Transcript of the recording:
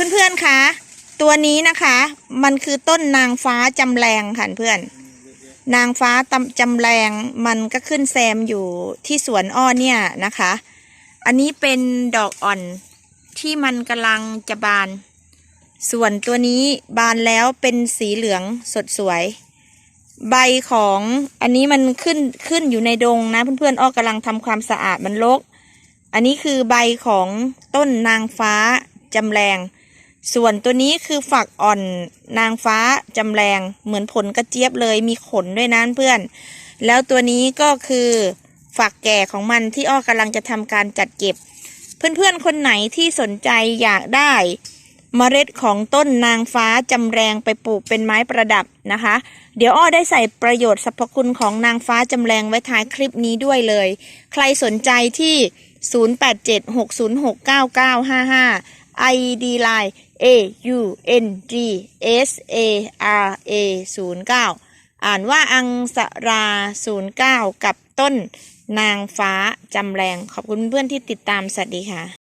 เพื่อนๆคะตัวนี้นะคะ มันคือต้นนางฟ้าจำแรงค่ะเพื่อน นางฟ้าจำแรงมันก็ขึ้นแซมอยู่ที่สวนอ้อเนี่ยนะคะ อันนี้เป็นดอกอ่อนที่มันกำลังจะบาน ส่วนตัวนี้บานแล้วเป็นสีเหลืองสดสวย ใบของอันนี้มันขึ้นขึ้นอยู่ในดงนะเพื่อนๆอ้อกำลังทำความสะอาดมันรกอันนี้คือใบของต้นนางฟ้าจำแรง ส่วนตัวนี้คือฝักอ่อนนางฟ้าจำแรงเหมือนผลกระเจี๊ยบเลยมีขนด้วยนะเพื่อน แล้วตัวนี้ก็คือฝักแก่ของมันที่อ้อกำลังจะทำการจัดเก็บ เพื่อนๆคนไหนที่สนใจอยากได้เมล็ดของต้นนางฟ้าจำแรงไปปลูกเป็นไม้ประดับนะคะ เดี๋ยวอ้อได้ใส่ประโยชน์สรรพคุณของนางฟ้าจำแรงไว้ท้ายคลิปนี้ด้วยเลย ใครสนใจที่ 0876069955 ID Line A U N G S A R A 09 อ่านว่าอังสรา 09 กับต้นนางฟ้าจำแรง ขอบคุณเพื่อนที่ติดตาม สวัสดีค่ะ